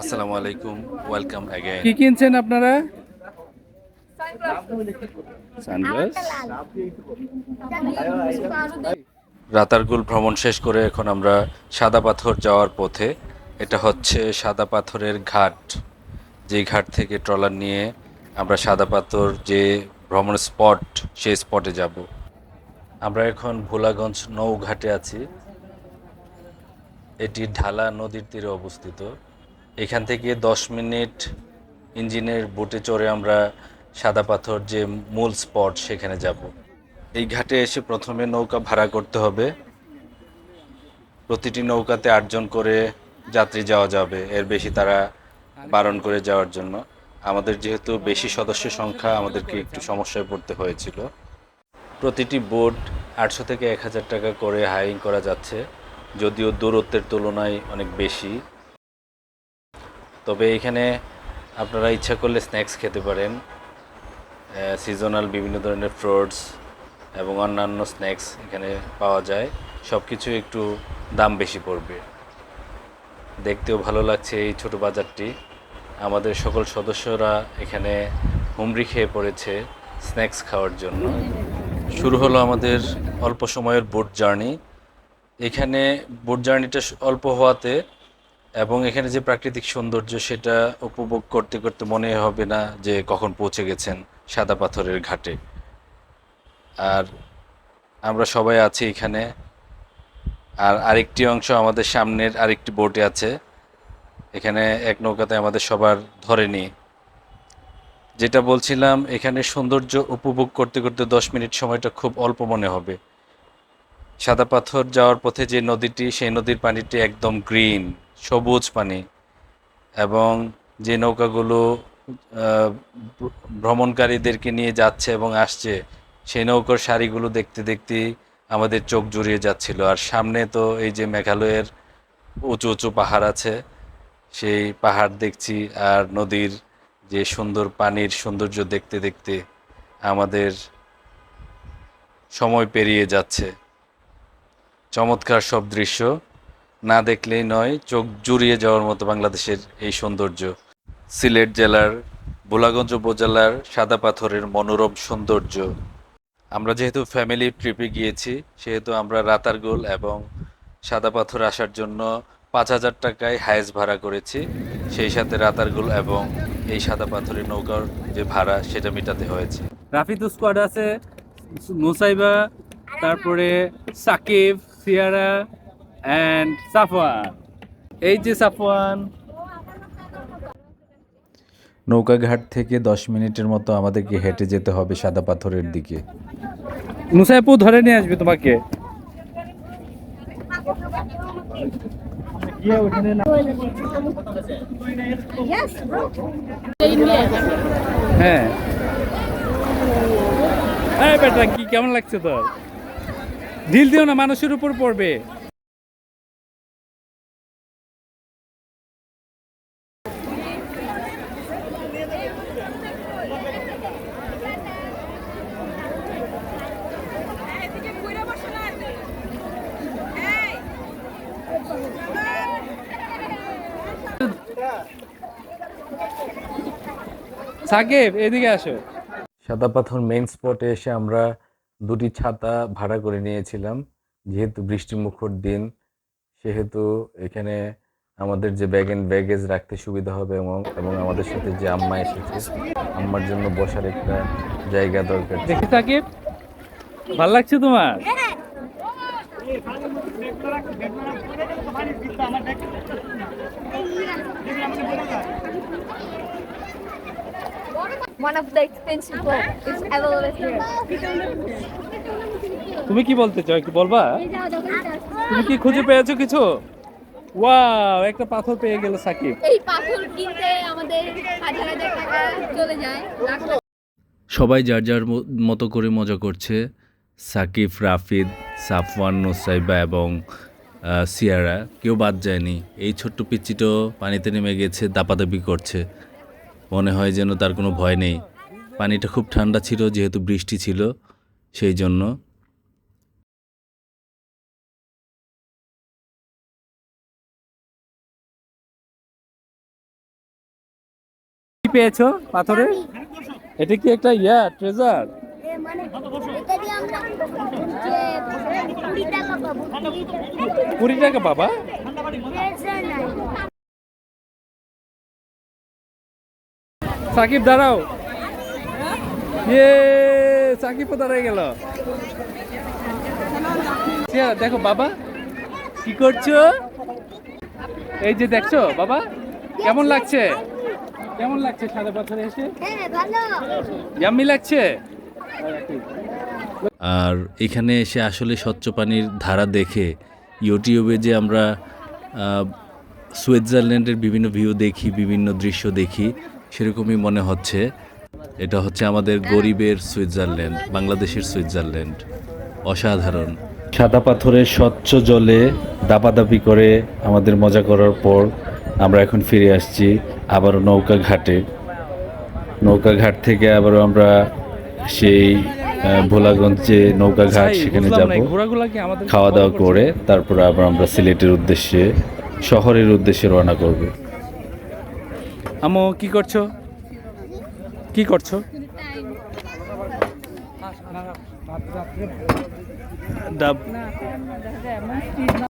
আসসালামু আলাইকুম welcome again কি কিনছেন আপনারা? সানগ্লাস রাতারগুল ভ্রমণ শেষ করে এখন আমরা সাদা পাথর যাওয়ার পথে। এটা হচ্ছে সাদা পাথরের ঘাট। যেই ঘাট থেকে ট্রলার নিয়ে আমরা সাদা পাথর যে ভ্রমণ স্পট সেই স্পটে যাব। আমরা এখন ভোলাগঞ্জ নৌঘাটে আছি। এটি ঢালা নদীর তীরে অবস্থিত। এখান থেকে দশ মিনিট ইঞ্জিনের বোটে চড়ে আমরা সাদা পাথর যে মূল স্পট সেখানে যাব। এই ঘাটে এসে প্রথমে নৌকা ভাড়া করতে হবে। প্রতিটি নৌকাতে আটজন করে যাত্রী যাওয়া যাবে, এর বেশি তারা বারণ করে যাওয়ার জন্য। আমাদের যেহেতু বেশি সদস্য সংখ্যা, আমাদেরকে একটু সমস্যায় পড়তে হয়েছিল। প্রতিটি বোট আটশো থেকে এক হাজার টাকা করে হায়ারিং করা যাচ্ছে, যদিও দূরত্বের তুলনায় অনেক বেশি। তবে এখানে আপনারা ইচ্ছা করলে স্ন্যাক্স খেতে পারেন সিজনাল বিভিন্ন ধরনের ফ্রুটস এবং অন্যান্য স্ন্যাক্স এখানে পাওয়া যায়। সব কিছু একটু দাম বেশি পড়বে। দেখতেও ভালো লাগছে এই ছোট বাজারটি। আমাদের সকল সদস্যরা এখানে হুমড়ি খেয়ে পড়েছে স্ন্যাক্স খাওয়ার জন্য। শুরু হলো আমাদের অল্প সময়ের বোট জার্নি এখানে বোট জার্নিটা অল্প হওয়াতে এবং এখানে যে প্রাকৃতিক সৌন্দর্য সেটা উপভোগ করতে করতে মনে হবে না যে কখন পৌঁছে গেছেন সাদা পাথরের ঘাটে। আর আমরা সবাই আছি এখানে। আর আরেকটি অংশ আমাদের সামনের আরেকটি বোটে আছে। এখানে এক নৌকাতে আমাদের সবার ধরেনি। যেটা বলছিলাম, এখানে সৌন্দর্য উপভোগ করতে করতে দশ মিনিট সময়টা খুব অল্প মনে হবে। সাদা পাথর যাওয়ার পথে যে নদীটি, সেই নদীর পানিটি একদম গ্রিন, সবুজ পানি এবং যে নৌকাগুলো ভ্রমণকারীদেরকে নিয়ে যাচ্ছে এবং আসছে, সেই নৌকার সারিগুলো দেখতে দেখতেই আমাদের চোখ জুড়িয়ে যাচ্ছিল। আর সামনে তো এই যে মেঘালয়ের উঁচু উঁচু পাহাড় আছে, সেই পাহাড় দেখছি আর নদীর যে সুন্দর পানির সৌন্দর্য দেখতে দেখতে আমাদের সময় পেরিয়ে যাচ্ছে। চমৎকার সব দৃশ্য। না দেখলেই নয়, চোখ জুড়িয়ে যাওয়ার মতো বাংলাদেশের এই সৌন্দর্য। সিলেট জেলার, বোলাগঞ্জ উপজেলার সাদা পাথরের মনোরম সৌন্দর্য। আমরা যেহেতু ফ্যামিলি ট্রিপে গিয়েছি, সেহেতু আমরা রাতারগুল এবং সাদা পাথর আসার জন্য পাঁচ হাজার টাকায় হায়েস ভাড়া করেছি। সেই সাথে রাতারগুল এবং এই সাদা পাথরের নৌকার যে ভাড়া, সেটা মেটাতে হয়েছে। রাফিদ স্কোয়াড আছে মুসাইবা তারপরে সাকিব সিয়ারা অ্যান্ড সাফওয়ান এই যে সাফওয়ান নৌকাঘাট থেকে দশ মিনিটের মতো আমাদেরকে হেঁটে যেতে হবে সাদা পাথরের দিকে। মুসাইপু ধরে নিয়ে আসবে তোমাকে. হ্যাঁ। বেটা কি কেমন লাগছে তোর? ঢিল দিও না, মানুষের উপর পড়বে। সাকিব, এদিকে আসো। সাদা পাথর মেইন স্পটে এসে আমরা দুটি ছাতা ভাড়া করে নিয়েছিলাম। যেহেতু বৃষ্টি মুখর দিন সেহেতু এখানে আমাদের যে ব্যাগ এন্ড ব্যাগেজ রাখতে সুবিধা হবে এবং এবং আমাদের সাথে যে আম্মা এসেছে আম্মার জন্য বসার একটা জায়গা দরকার। দেখে সাকিব ভালো লাগছে তোমার? One of the expensive is available here. তুমি কি বলতে চাও? কি বলবা? তুমি কি খুঁজে পেয়েছ কিছু? ওয়াও একটা পাথর পেয়ে গেল সাকিব। এই পাথর কিনতে আমাদের হাজার হাজার টাকা চলে যায়। সবাই যার যার মতো করে মজা করছে সাকিব রাফিদ সাফওয়ান নোসাইবা এবং সিয়ারা কেউ বাদ যায়নি। এই ছোট্ট পিচ্চিটাও পানিতে নেমে গেছে দাপাদাপি করছে। মনে হয় যেন তার কোনো ভয় নেই। পানিটা খুব ঠান্ডা ছিল যেহেতু বৃষ্টি ছিল সেই জন্য। পেয়েছ পাথরে? এটা কি একটা ইয়া ট্রেজার এ মানে টাকা কুড়ি টাকা বাবা সাকিব দাঁড়াও। ইয়ে সাকিবও দাঁড়ায় গেল। দেখো বাবা কি করছ? এই যে দেখছ বাবা কেমন লাগছে? কেমন লাগছে সাদা পাথরে এসে? হ্যাঁ ভালো। ইয়াম্মি লাগছে? আর এখানে এসে আসলে স্বচ্ছ পানির ধারা দেখে ইউটিউবে যে আমরা আহ, সুইজারল্যান্ডের বিভিন্ন ভিউ দেখি বিভিন্ন দৃশ্য দেখি সেরকমই মনে হচ্ছে। এটা হচ্ছে আমাদের গরিবের সুইজারল্যান্ড বাংলাদেশের সুইজারল্যান্ড। অসাধারণ। সাদা পাথরের স্বচ্ছ জলে দাপাদাপি করে আমাদের মজা করার পর আমরা এখন ফিরে আসছি আবারও নৌকা ঘাটে। নৌকা ঘাট থেকে আবারও আমরা সেই ভোলাগঞ্জ যে নৌকা ঘাট সেখানে বুঝলাম যাব। খাওয়া দাওয়া করে তারপরে আবার আমরা সিলেটের উদ্দেশ্যে শহরের উদ্দেশ্যে রওনা করব। আমো কি করছ কি করছ ডাব